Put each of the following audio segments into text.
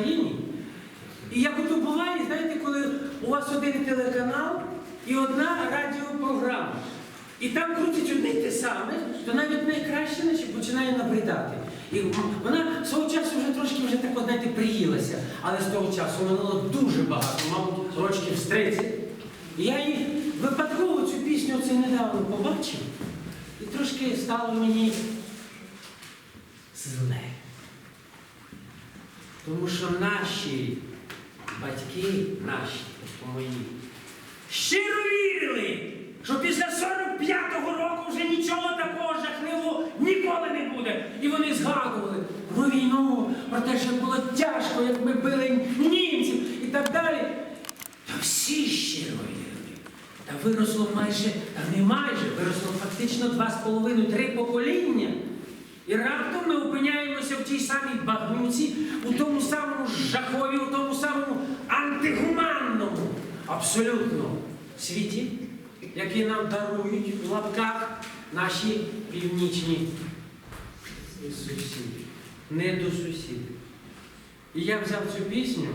Україні. І як ото буває, знаєте, коли у вас один телеканал і одна радіопрограма. І там крутять одне те саме, то навіть найкраще наче починає набридати. І вона свого часу вже трошки вже так, знаєте, приїлася, але з того часу минуло дуже багато, мабуть, рочків з 30. І я її випадково цю пісню оце недавно побачив, і трошки стало мені зле. Тому що наші батьки, наші, мої, щиро вірили, що після 45-го року вже нічого такого жахливого ніколи не буде. І вони згадували про війну, про те, що було тяжко, як ми били німців і так далі. Та всі щиро вірили. Та виросло майже, та не майже, виросло фактично два з половиною, три покоління. І раптом ми опиняємося в тій самій багнюці, у тому самому жахові, у тому самому антигуманному абсолютно світі, який нам дарують в лапках наші північні сусіди, не до сусідів. І я взяв цю пісню,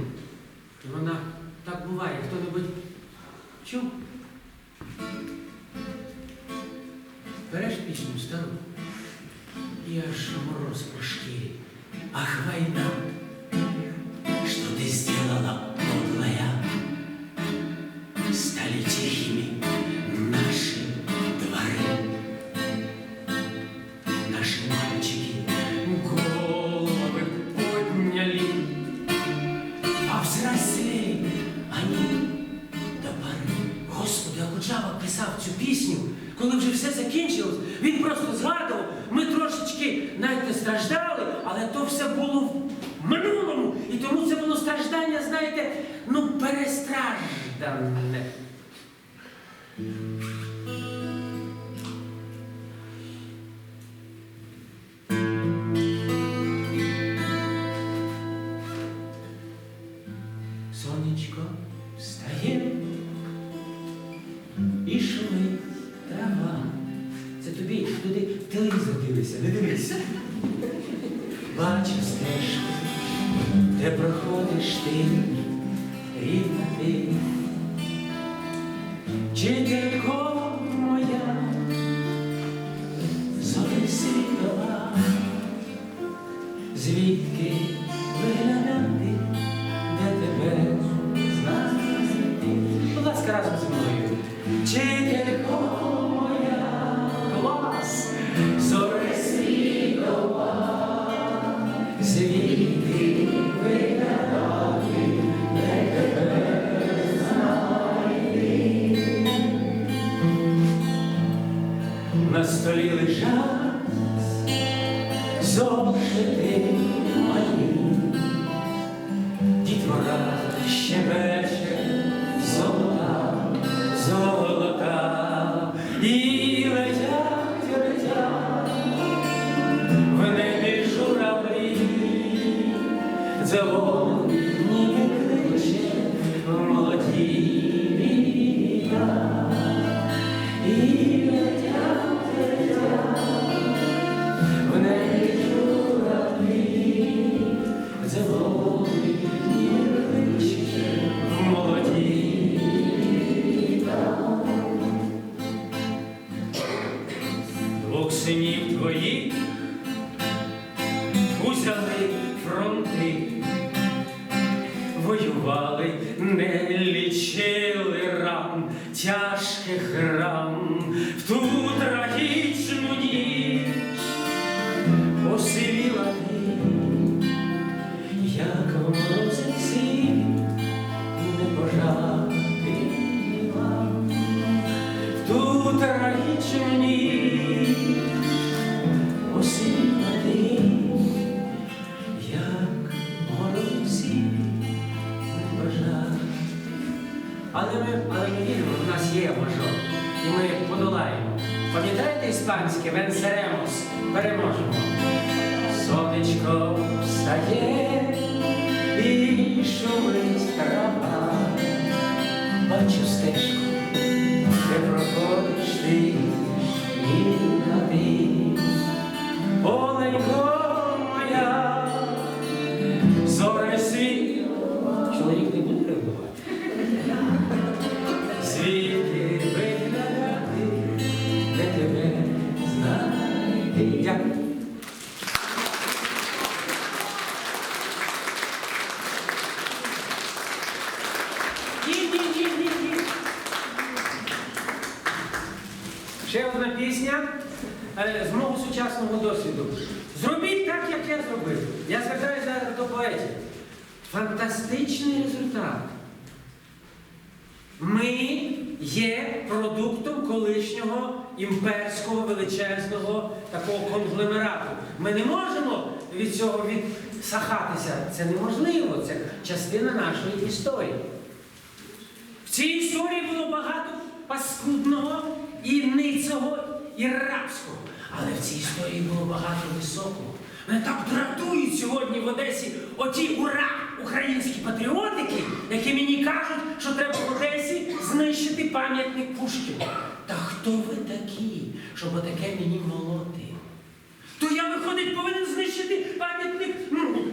і вона так буває, хто-небудь чув? Береш пісню стару. И аж мороз по шкире. Ах, война, что ты сделала, подлая? Стали down зошити мої, дітвора щебече, як стежку, де проходиш ти і на ти. Пісня е, з мого сучасного досвіду. Зробіть так, як я зробив. Я звертаюся зараз до поетів. Фантастичний результат. Ми є продуктом колишнього імперського величезного такого конгломерату. Ми не можемо від цього відсахатися. Це неможливо. Це частина нашої історії. В цій історії було багато паскудного і ницього, і рабського. Але в цій історії було багато високого. Мене так дратують сьогодні в Одесі оті ура українські патріотики, які мені кажуть, що треба в Одесі знищити пам'ятник Пушкіна. Та хто ви такі, щоб отаке мені молоти? То я, виходить, повинен знищити пам'ятник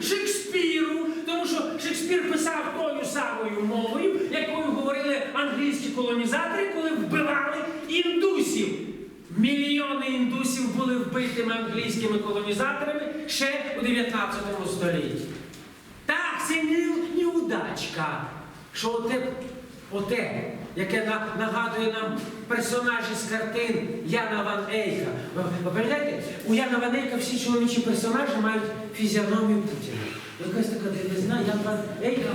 Шекспіру, тому що Шекспір писав тою самою мовою, якою говорили англійські колонізатори, коли вбивали індусів. Мільйони індусів були вбитими англійськими колонізаторами ще у 19 столітті. Так, це не, не що оте, оте, яке на- нагадує нам персонажі з картин Яна Ван Ейка. Ви, пам'ятаєте, у Яна Ван Ейка всі чоловічі персонажі мають фізіономію Путіна. Якась така дивизна, Ян Ван Ейка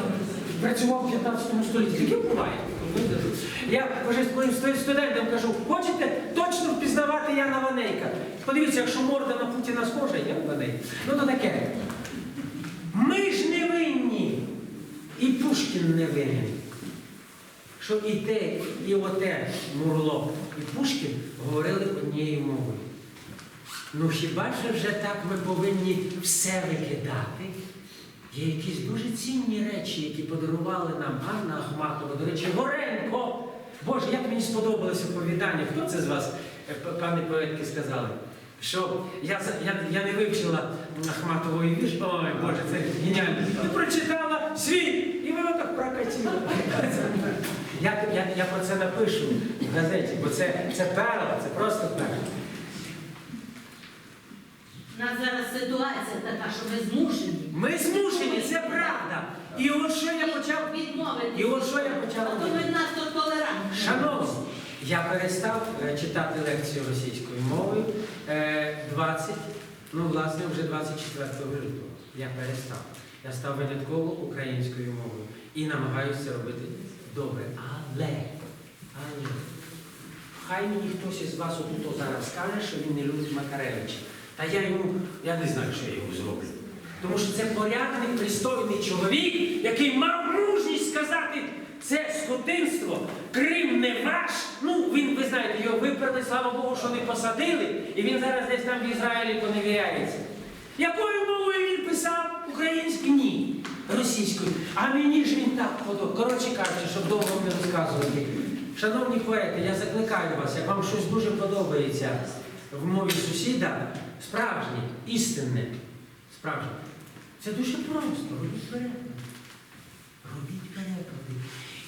працював в 15 столітті. Таке буває. Я студентам студентам кажу, хочете точно впізнавати Яна Ванейка? Подивіться, якщо морда на Путіна схожа, Ян Ванейка. Ну то таке. Ми ж не винні. І Пушкін не винен. Що і те, і оте Мурло, і Пушкін говорили однією мовою. Ну хіба ж вже так ми повинні все викидати? Є якісь дуже цінні речі, які подарували нам Ганна Ахматова, до речі, Горенко. Боже, як мені сподобалося оповідання. Хто це з вас, е, пане поетки, сказали? Що я, я, я не вивчила Ахматової вірш, ой, Боже, це геніально. Ти прочитала світ, і воно так прокатило. Я, я, я про це напишу в газеті, бо це, це перла, це просто перла. У нас зараз ситуація така, що ми змушені. Ми змушені, це правда. І от що я почав. І от що я почав. Шановні, я перестав е, читати лекцію російською мовою е, 20, ну власне вже 24 лютого. Я перестав. Я став винятково українською мовою і намагаюся робити добре. Але, але, хай мені хтось із вас отут зараз скаже, що він не любить Макаревича. Та я йому, я не знаю, що я йому зроблю. Тому що це порядний, пристойний чоловік, який мав мужність сказати, це скотинство, Крим не ваш. Ну, він, ви знаєте, його виперли, слава Богу, що не посадили, і він зараз десь там в Ізраїлі поневіряється. Якою мовою він писав? Українською? Ні. Російською. А мені ж він так подобав. Коротше кажучи, щоб довго не розказувати. Шановні поети, я закликаю вас, як вам щось дуже подобається в мові сусіда, справжнє, істинне, справжнє. Це дуже просто. Робіть переклади. Робіть переклади.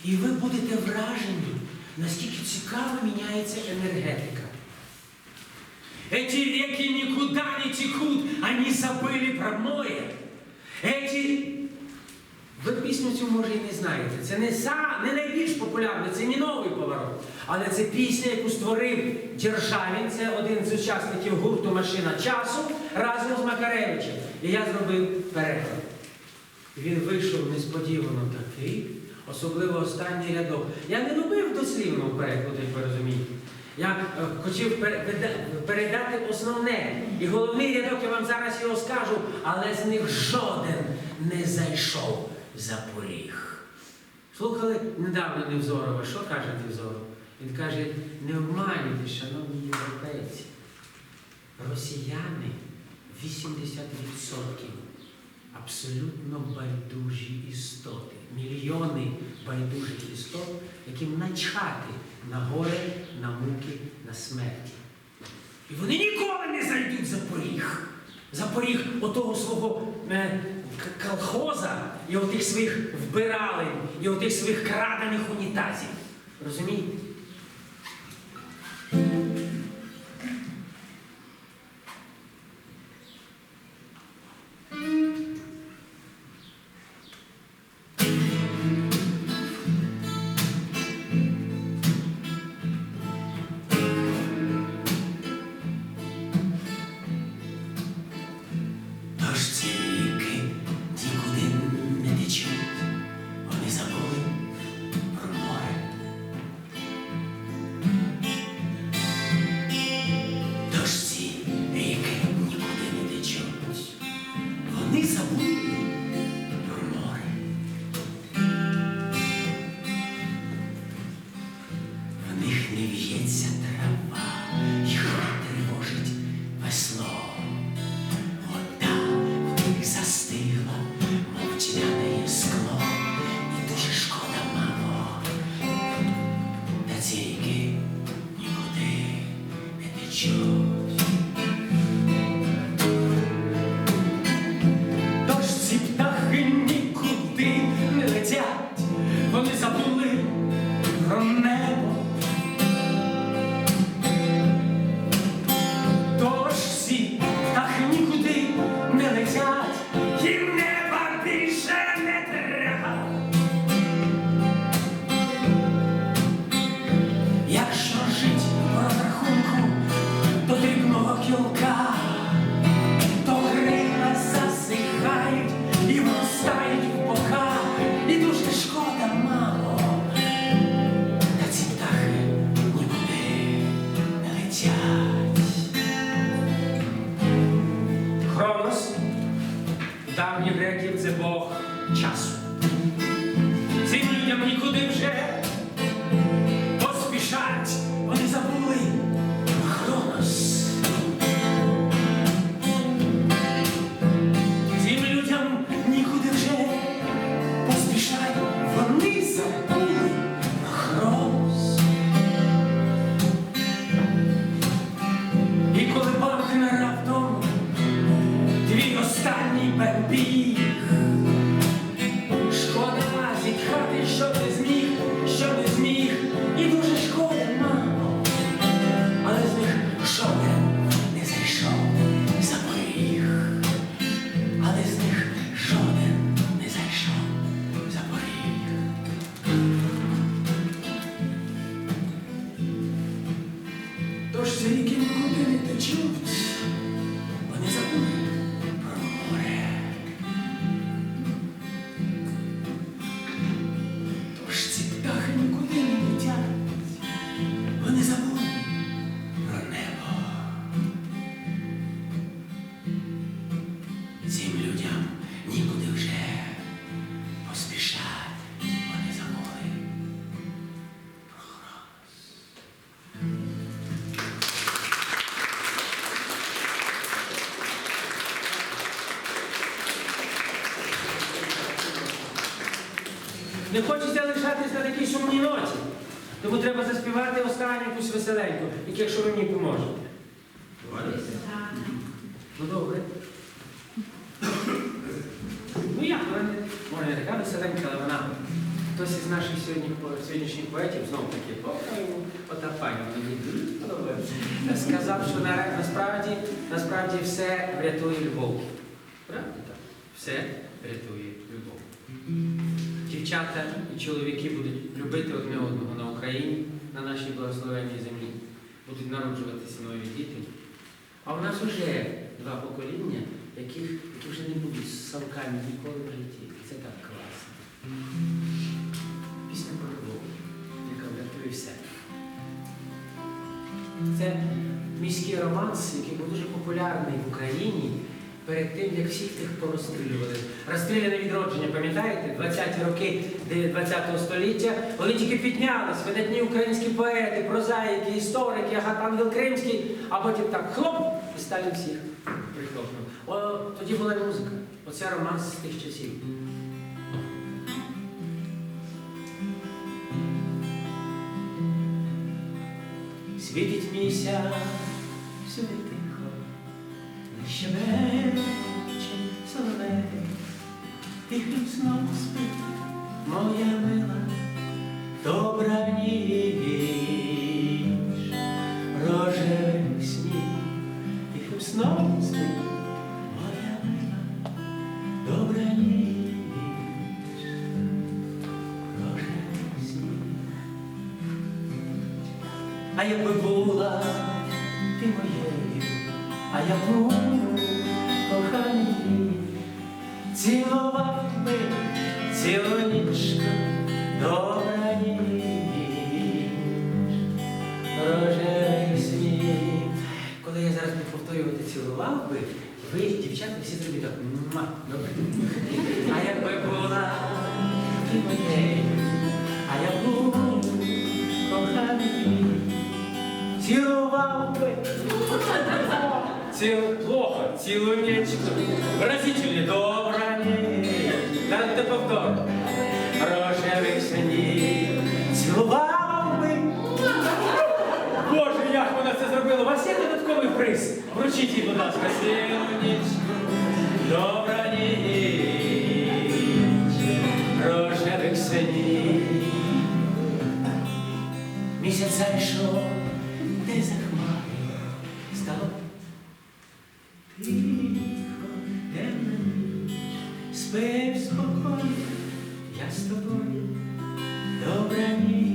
І ви будете вражені, наскільки цікаво міняється енергетика. Эти реки никуда не текут, они забыли про море. Эти... Ви пісню цю може і не знаєте. Це не, са, не найбільш популярний, це не новий поворот. Але це пісня, яку створив Державін, це один з учасників гурту Машина часу разом з Макаревичем. І я зробив переклад. І Він вийшов несподівано такий, особливо останній рядок. Я не робив дослівного перекладу, як ви розумієте. Я е, хотів передати основне. І головний рядок я вам зараз його скажу, але з них жоден не зайшов за поріг. Слухали недавно Невзорова. Що каже Невзоров? Він каже, не обманюйте, шановні європейці. Росіяни 80% абсолютно байдужі істоти. Мільйони байдужих істот, яким начхати на горе, на муки, на смерті. І вони ніколи не зайдуть за поріг. За поріг отого свого е, колхоза і отих своїх вбиралень, і отих своїх крадених унітазів. Розумієте? Не хочеться лишатись на такій сумній ноті. Тому треба заспівати останню якусь веселеньку, як якщо ви мені поможете. Ну добре. Ну як, вона може не така веселенька, але вона хтось із наших сьогодні, сьогоднішніх поетів, знову таки, ота пані мені подобається, сказав, що на- насправді, насправді все врятує любов. Правда так? Все врятує. Дівчата і чоловіки будуть любити одне одного на Україні, на нашій благословенній землі. Будуть народжуватися нові діти. А у нас вже два покоління, яких, які вже не будуть з совками ніколи в житті. Це так класно. Пісня про любов, яка врятує все. Це міський романс, який був дуже популярний в Україні перед тим, як всіх тих порозстрілювали. Розстріляне відродження, пам'ятаєте? 20-ті роки 20 століття. Вони тільки піднялись, видатні українські поети, прозаїки, історики, Агатангел Кримський, а потім так хлоп, і Сталін всіх прихлопнув. Тоді була музика. Оце романс з тих часів. Світить місяць, всюди сном спить. Моя мила, добра ніч, рожевий сніг, тихим сном спить. Моя мила, добра ніч, рожевий сніг. А якби була ти моєю, а я був коханий, цілував би цілу нічку, добра ніч, рожевий сміх. Коли я зараз буду повторювати цілував би, ви, дівчата, всі зробіть так. «Муа». Добре. А якби була ти моєю, а я був коханий, цілував би. Ціл... Плохо, цілу нічку. Выразительнее. Добра ніч, Дайте повтор. Рожевих синів цілував би. Боже, як вона це зробила? У вас є додатковий приз? Вручіть їй, будь ласка, сілу ніч. Добра ніч. Рожевих синів. Місяць зайшов, Спи спокійно, я з тобою, добра ніч.